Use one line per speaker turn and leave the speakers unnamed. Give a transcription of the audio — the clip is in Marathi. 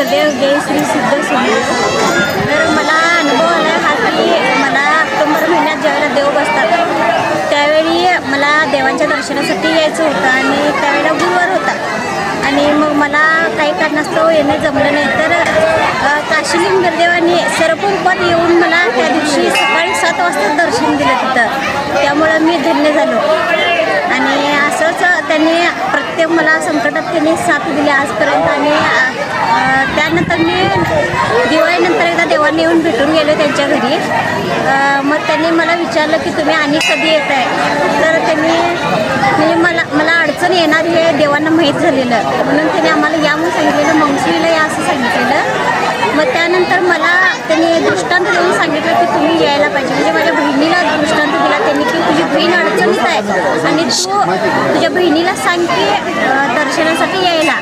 लिंगदेव जय श्री सिद्ध सुंदर तर मला अनुभव आला हा की मला ऑक्टोबर महिन्यात ज्यावेळेला देव बसतात त्यावेळी मला देवांच्या दर्शनासाठी यायचं होतं आणि त्यावेळेला गुरुवार होता. आणि मग मला काही कारणास्तव येणं जमलं नाही. तर अ, काशीलिंग गुरुदेवांनी सर्वरूपात येऊन मला त्या दिवशी सकाळी सात वाजता दर्शन दिलं तिथं. त्यामुळं मी धन्य झालो. आणि असंच त्यांनी प्रत्येक मला संकटात त्यांनी साथ दिली आजपर्यंत. आणि दिवाळीनंतर येऊन भेटून गेले त्यांच्या घरी. मग त्यांनी मला विचारलं की तुम्ही आणि कधी येत आहे तर त्यांनी म्हणजे मला मला अडचण येणार हे देवांना माहीत झालेलं. म्हणून त्यांनी आम्हाला या म्हणून सांगितलेलं मंगसुरीला या असं सांगितलेलं. मग त्यानंतर मला त्यांनी दृष्टांत देऊन सांगितलं की तुम्ही यायला पाहिजे. म्हणजे माझ्या बहिणीला दृष्टांत दिला त्यांनी की तुझी बहीण अडचणीत आहे. आणि तू तुझ्या बहिणीला सांग की दर्शनासाठी यायला.